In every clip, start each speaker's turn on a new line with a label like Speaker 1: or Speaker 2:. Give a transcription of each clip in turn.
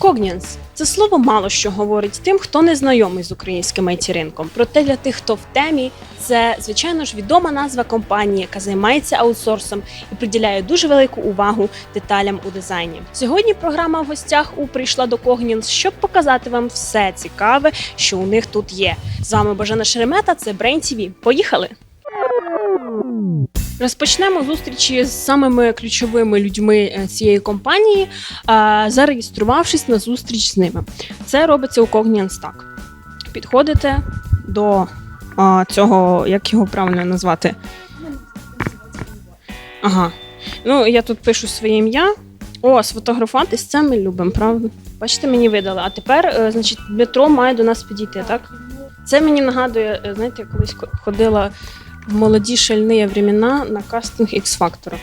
Speaker 1: Cogniance – це слово мало що говорить тим, хто не знайомий з українським it ринком. Проте для тих, хто в темі, це звичайно ж відома назва компанії, яка займається аутсорсом і приділяє дуже велику увагу деталям у дизайні. Сьогодні програма в гостях у прийшла до Cogniance, щоб показати вам все цікаве, що у них тут є. З вами Бажана Шеремета. Це Brain TV. Поїхали! Розпочнемо зустрічі з самими ключовими людьми е, цієї компанії, зареєструвавшись на зустріч з ними. Це робиться у Cogniance так. Підходите до цього, як його правильно назвати? Ага. Ну, я тут пишу своє ім'я. О, сфотографуватись це ми любимо, правда? Бачите, мені видали. А тепер, е, значить, Дмитро має до нас підійти, так? Це мені нагадує, е, знаєте, я колись ходила молоді шальні времена на кастинг X Factor.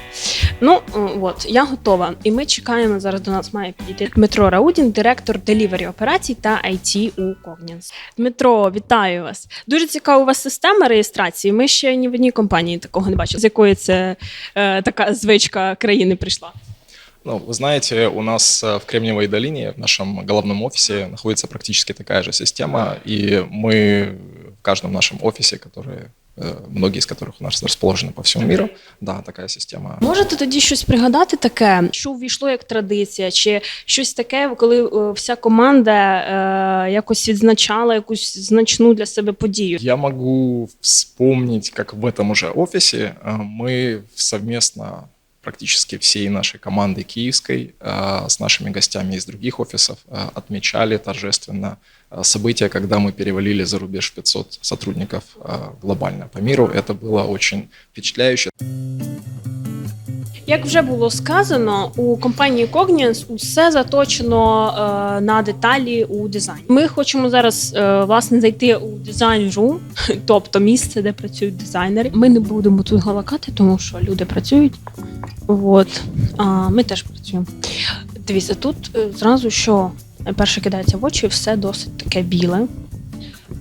Speaker 1: Ну, е, от, я готова. І ми чекаємо, зараз до нас має підійти Дмитро Раудін, директор делівері операцій та IT у Cogniance. Дмитро, вітаю вас. Дуже цікава у вас система реєстрації. Ми ще ні в одній компанії такого не бачили. З якої це е, така звичка країни прийшла?
Speaker 2: Ну, вы знаете, у нас э, в Кремниевой долине, в нашем головном офисе, находится практически такая же система, и мы в каждом нашем офисе, которые, э, многие из которых у нас расположены по всему миру, да, такая система.
Speaker 1: Можете тоді щось пригадати таке, що увійшло як традиція, чи щось таке, коли е, вся команда е, якось відзначала якусь значну для себе подію?
Speaker 2: Я могу вспомнить, как в этом уже офисе э, мы совместно практически всей нашей командой киевской э, с нашими гостями из других офисов э, отмечали торжественно э, событие, когда мы перевалили за рубеж 500 сотрудников э, глобально по миру. Это было очень впечатляюще.
Speaker 1: Як вже було сказано, у компанії Cogniance усе заточено е, на деталі у дизайні. Ми хочемо зараз е, власне зайти у дизайн room, тобто місце, де працюють дизайнери. Ми не будемо тут галакати, тому що люди працюють. От а ми теж працюємо. Дивіться, тут е, зразу що перше кидається в очі, все досить таке біле,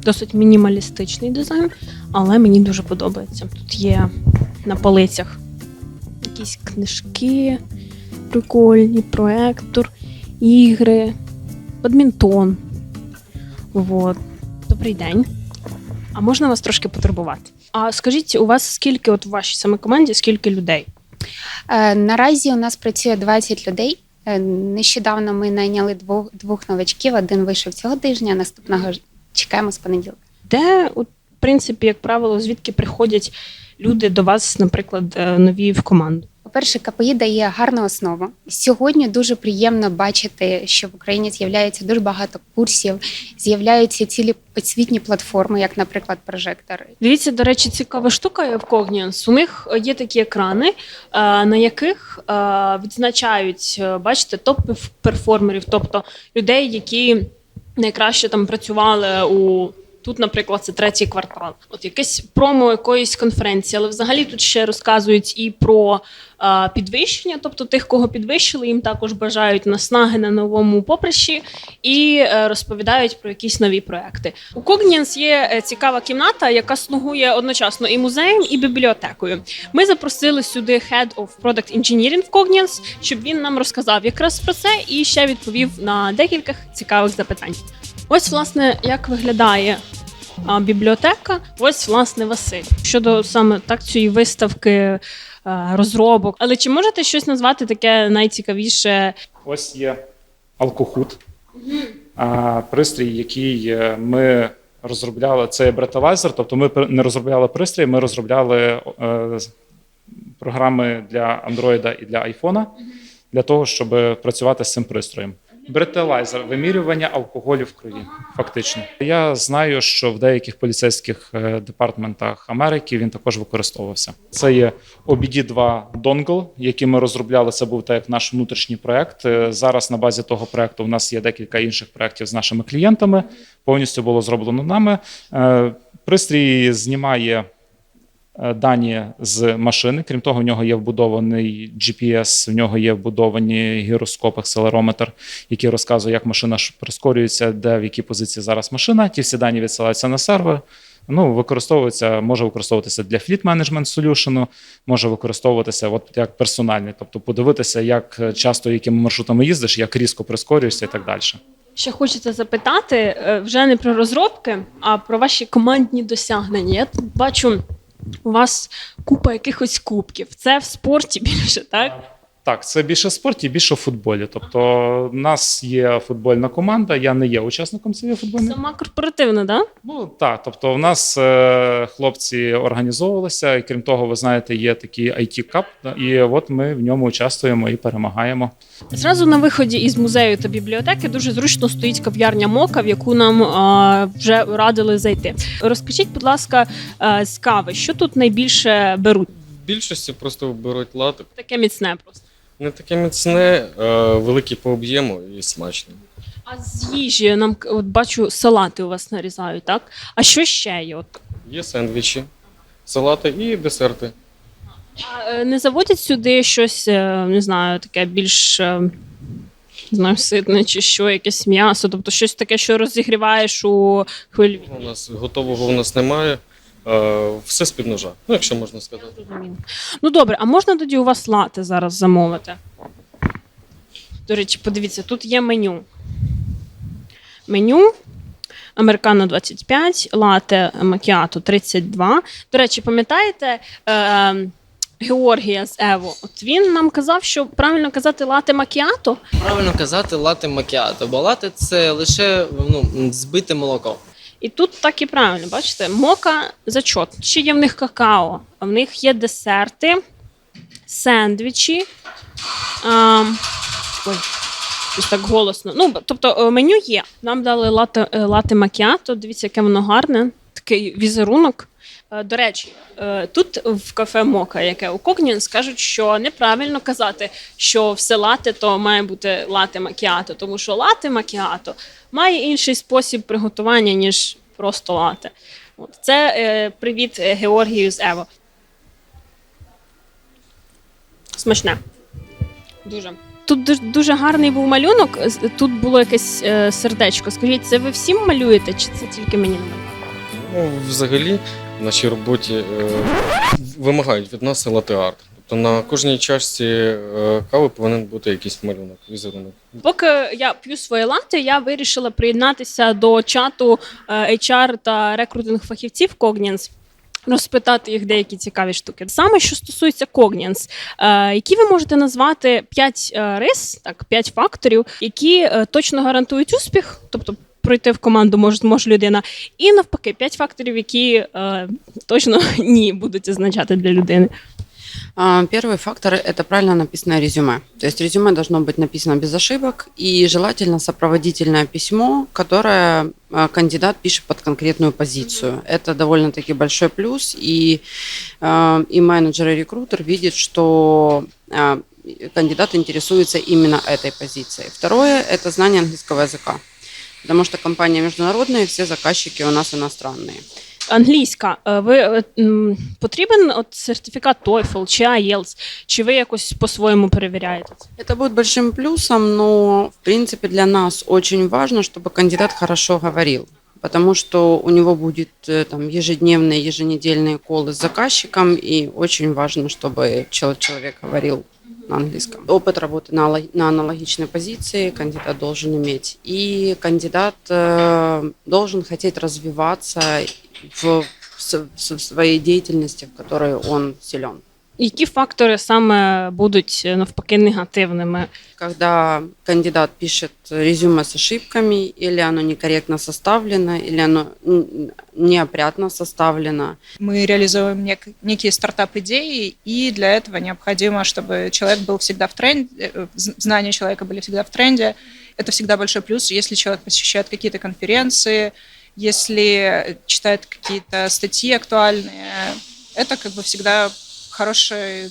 Speaker 1: досить мінімалістичний дизайн, але мені дуже подобається. Тут є на полицях якісь книжки прикольні, проектор, ігри, бадмінтон. Вот. Добрий день. А можна вас трошки потурбувати? А скажіть, у вас скільки, от в вашій саме команді, скільки людей?
Speaker 3: Е, Наразі у нас працює 20 людей. Е, Нещодавно ми найняли двох, двох новачків. Один вийшов цього тижня, наступного чекаємо з понеділка.
Speaker 1: Де, у принципі, як правило, звідки приходять люди до вас, наприклад, е, нові в команду?
Speaker 3: По-перше, КПІ дає гарну основу. Сьогодні дуже приємно бачити, що в Україні з'являється дуже багато курсів, з'являються цілі освітні платформи, як, наприклад, прожектор.
Speaker 1: Дивіться, до речі, цікава штука в Cogniance. У них є такі екрани, е, на яких е, відзначають, е, бачите, топ-перформерів, тобто людей, які найкраще там працювали у. Тут, наприклад, це третій квартал. От якесь промо якоїсь конференції, але взагалі тут ще розказують і про е, підвищення, тобто тих, кого підвищили, їм також бажають наснаги на новому поприщі і е, розповідають про якісь нові проекти. У Cogniance є е, цікава кімната, яка слугує одночасно і музеєм, і бібліотекою. Ми запросили сюди Head of Product Engineering в Cogniance, щоб він нам розказав якраз про це і ще відповів на декілька цікавих запитань. Ось, власне, як виглядає а, бібліотека. Ось, власне, Василь. Щодо саме так цієї виставки е, розробок. Але чи можете щось назвати таке найцікавіше?
Speaker 4: Ось є алкохуд, а, пристрій, який е, ми розробляли. Це бреталайзер, тобто ми не розробляли пристрій, ми розробляли е, програми для Android і для iPhone для того, щоб працювати з цим пристроєм. Бретелайзер вимірювання алкоголю в крові. Фактично, я знаю, що в деяких поліцейських е, департаментах Америки він також використовувався. Це є OBD2 донгл, який ми розробляли. Це був так як наш внутрішній проект. Е, Зараз на базі того проекту у нас є декілька інших проєктів з нашими клієнтами. Повністю було зроблено нами. Е, Пристрій знімає дані з машини. Крім того, в нього є вбудований GPS, в нього є вбудовані гіроскоп, акселерометр, який розказує, як машина прискорюється, де в якій позиції зараз машина. Ті всі дані відсилаються на сервер. Ну, використовується, може використовуватися для фліт менеджмент солюшену, може використовуватися от як персональний, тобто подивитися, як часто якими маршрутами їздиш, як різко прискорюєшся і так далі.
Speaker 1: Ще хочеться запитати е, вже не про розробки, а про ваші командні досягнення. Я тут бачу у вас купа якихось кубків. Це в спорті більше, так?
Speaker 4: Так, це більше в спорті, більше в футболі. Тобто, в нас є футбольна команда. Я не є учасником цієї футбольної.
Speaker 1: Сама корпоративна, так?
Speaker 4: Ну так, тобто, в нас е, хлопці організовувалися, і крім того, ви знаєте, є такий IT Cup, да, і от ми в ньому участвуємо і перемагаємо.
Speaker 1: Зразу на виході із музею та бібліотеки дуже зручно стоїть кав'ярня Мока, в яку нам а, вже радили зайти. Розкажіть, будь ласка, а, з кави, що тут найбільше беруть?
Speaker 5: В більшості просто беруть лати.
Speaker 1: Таке міцне просто.
Speaker 5: Не таке міцне, е, велике по об'єму і смачне.
Speaker 1: А з їжі нам от бачу, салати у вас нарізають, так? А що ще є? От
Speaker 5: Є сендвічі, салати і десерти.
Speaker 1: А, е, не заводять сюди щось, е, не знаю, таке більш е, не знаю, ситне чи що, якесь м'ясо, тобто щось таке, що розігріваєш у хвилі.
Speaker 5: У нас готового у нас немає. Е, Все з-під ну якщо можна сказати.
Speaker 1: Ну добре, а можна тоді у вас лати зараз замовити? До речі, подивіться, тут є меню. Меню. Американо 25, лате макіато 32. До речі, пам'ятаєте е, Георгія з Ево? От він нам казав, що правильно казати лате макіато.
Speaker 6: Правильно казати лати макіато, бо лати це лише ну, збите молоко.
Speaker 1: І тут так і правильно, бачите, мока зачот. Ще є в них какао, а в них є десерти, сендвічі. А, ой, щось так голосно. Ну, тобто е, меню є. Нам дали лати лати макіато. Дивіться, яке воно гарне. Такий візерунок. Е, До речі, е, тут в кафе Мока, яке у Когнін, скажуть, що неправильно казати, що все лате то має бути лате макіато, тому що лате макіато має інший спосіб приготування, ніж просто лате. Це е, привіт Георгію з Ево. Смачне. Дуже. Тут дуже гарний був малюнок. Тут було якесь сердечко. Скажіть, це ви всім малюєте, чи це тільки мені?
Speaker 5: Ну, взагалі, в нашій роботі е, вимагають від нас латеарт. Тобто на кожній чашці е, кави повинен бути якийсь малюнок, візерунок.
Speaker 1: Поки я п'ю своє латте, я вирішила приєднатися до чату е, HR та рекрутинг фахівців Cognians. Розпитати їх деякі цікаві штуки. Саме що стосується Cognians, е, які ви можете назвати 5 рис, так, 5 факторів, які точно гарантують успіх, тобто пройти в команду може, зможе людина, і навпаки, 5 факторів, які е, точно ні будуть означати для людини.
Speaker 7: А, Первый фактор – это правильно написанное резюме. То есть резюме должно быть написано без ошибок и желательно сопроводительное письмо, которое а, кандидат пишет под конкретную позицию. Это довольно-таки большой плюс, и, а, и менеджер и рекрутер видят, что а, кандидат интересуется именно этой позицией. Второе – это знание английского языка. Потому что компания международная, все заказчики у нас иностранные.
Speaker 1: Англійська, Е, ви е, м, потрібен от сертифікат TOEFL чи IELTS, чи ви якось по-своєму перевіряєте це?
Speaker 7: Это будет большим плюсом, но в принципе для нас очень важно, чтобы кандидат хорошо говорил. Потому что у него будет э, там ежедневные, еженедельные колы с заказчиком, и очень важно, чтобы чел- человек говорил на английском. Опыт работы на, на аналогичной позиции кандидат должен иметь. И кандидат э, должен хотеть развиваться в, с- в своей деятельности, в которой он силен.
Speaker 1: Які фактори саме будуть навпаки негативними?
Speaker 7: когда кандидат пишет резюме с ошибками, или оно некорректно составлено, или оно неопрятно составлено.
Speaker 8: Мы реализуем нек- некие стартап-идеи, и для этого необходимо, чтобы человек был всегда в тренде, э, знания человека были всегда в тренде. Это всегда большой плюс, если человек посещает какие-то конференции, если читает какие-то статьи актуальные. Это как бы всегда хороший,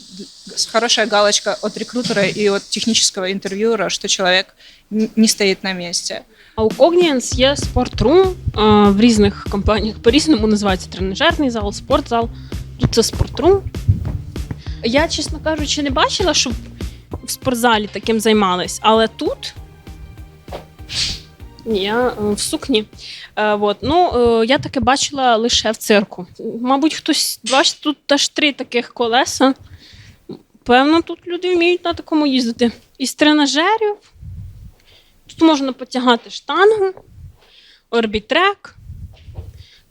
Speaker 8: хорошая галочка от рекрутера и от технического интервьюера, что человек не стоит на месте.
Speaker 1: А у Cognians є спортрум в різних компаніях по-різному називається тренажерний зал, спортзал. Тут це спортрум. Я, чесно кажучи, не бачила, щоб в спортзалі таким займались, але тут Ні, е, в сукні. Е, от. Ну, е, я таке бачила лише в цирку. Мабуть, хтось бачить, тут аж три таких колеса. Певно, тут люди вміють на такому їздити. Із тренажерів. Тут можна потягати штангу, орбітрек,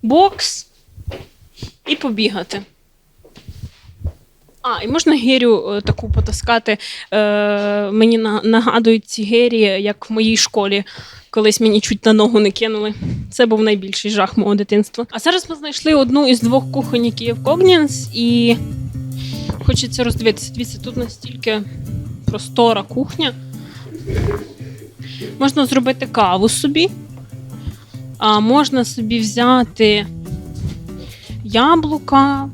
Speaker 1: бокс і побігати. А, і можна гирю е, таку потаскати. Е, мені на- нагадують ці гирі, як в моїй школі. Колись мені чуть на ногу не кинули. Це був найбільший жах мого дитинства. А зараз ми знайшли одну із двох кухонь, які є в Когнінс, і хочеться роздивитися. Дивіться, тут настільки простора кухня. Можна зробити каву собі, а можна собі взяти яблука,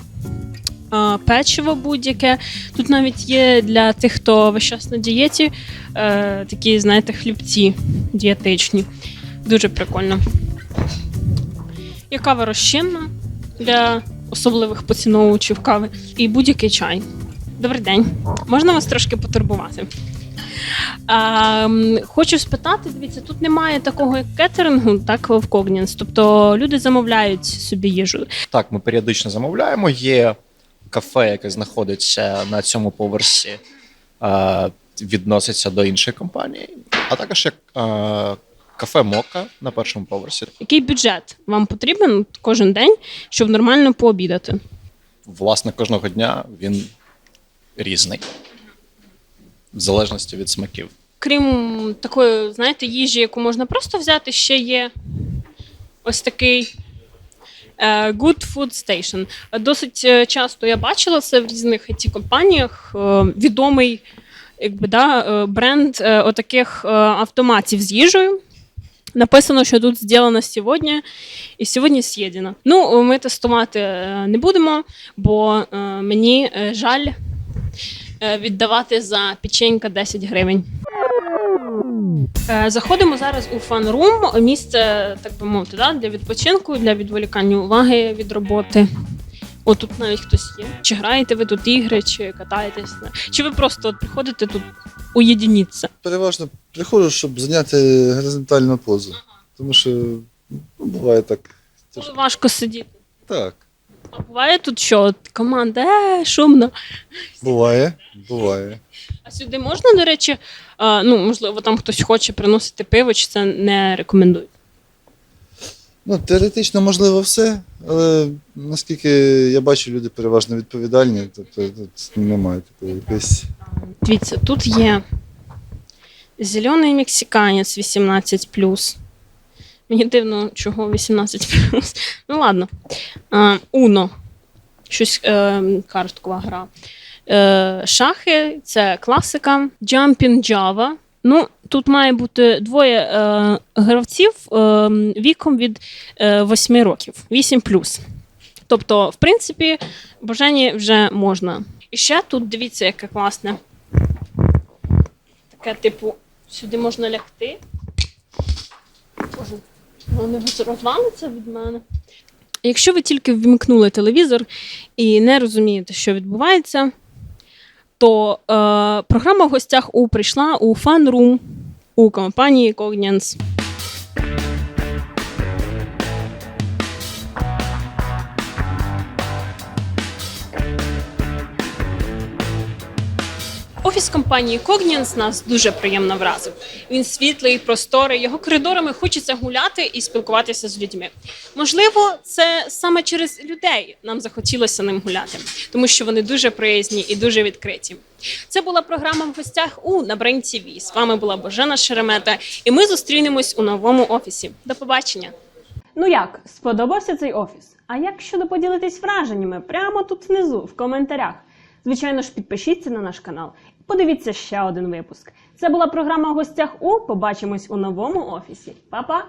Speaker 1: печиво будь-яке. Тут навіть є для тих, хто весь час на дієті, е, такі, знаєте, хлібці дієтичні. Дуже прикольно. Є кава розчинна для особливих поціновувачів кави і будь-який чай. Добрий день. Можна вас трошки потурбувати? А, хочу спитати, дивіться, тут немає такого як кетерингу, так в Когнінс. Тобто люди замовляють собі їжу.
Speaker 9: Так, ми періодично замовляємо. Є кафе, яке знаходиться на цьому поверсі, е, відноситься до іншої компанії, а також є е, кафе Мока на першому поверсі.
Speaker 1: Який бюджет вам потрібен кожен день, щоб нормально пообідати?
Speaker 9: Власне, кожного дня він різний, в залежності від смаків.
Speaker 1: Крім такої, знаєте, їжі, яку можна просто взяти, ще є ось такий Good Food Station. Досить е, часто я бачила це в різних it компаніях е, Відомий якби, да, е, бренд е, отаких е, автоматів з їжею. Написано, що тут зроблено сьогодні і сьогодні з'їдено. Ну, ми тестувати е, не будемо, бо е, мені е, жаль е, віддавати за печенька 10 гривень. Е, Заходимо зараз у фан-рум, місце, так би мовити, да, для відпочинку, для відволікання уваги від роботи. О, тут навіть хтось є. Чи граєте ви тут ігри, чи катаєтесь? Чи ви просто от приходите тут уєдиніться?
Speaker 10: Переважно приходжу, щоб зайняти горизонтальну позу. Тому що ну, буває так.
Speaker 1: Коли важко сидіти.
Speaker 10: Так,
Speaker 1: А буває тут що? Команда, е, шумно.
Speaker 10: буває, буває.
Speaker 1: А сюди можна, до речі, е, ну, можливо, там хтось хоче приносити пиво, чи це не рекомендують?
Speaker 10: Ну, теоретично можливо все, але наскільки я бачу, люди переважно відповідальні, тобто тут немає такої якоїсь.
Speaker 1: Дивіться, тут є зелений мексиканець 18. Мені дивно, чого 18. Ну ладно. Уно. Щось е, карткова гра. Е, шахи це класика. Jumping Java. Ну, тут має бути двоє е, гравців е, віком від е, 8 років. 8 Тобто, в принципі, бажання вже можна. І ще тут дивіться, яке класне. Таке, типу, сюди можна лягти. Боже, воно не розвалиться від мене. Якщо ви тільки ввімкнули телевізор і не розумієте, що відбувається, то е, програма в гостях у прийшла у фан-рум у компанії Cogniance. Компанії Cogniance нас дуже приємно вразив. Він світлий, просторий, його коридорами хочеться гуляти і спілкуватися з людьми. Можливо, це саме через людей нам захотілося ним гуляти, тому що вони дуже приязні і дуже відкриті. Це була програма в гостях у Набрань ТВ. З вами була Божена Шеремета, і ми зустрінемось у новому офісі. До побачення! Ну як, сподобався цей офіс? А як щодо поділитись враженнями прямо тут внизу, в коментарях? Звичайно ж, підпишіться на наш канал подивіться ще один випуск. Це була програма в гостях у. Побачимось у новому офісі. Па-па!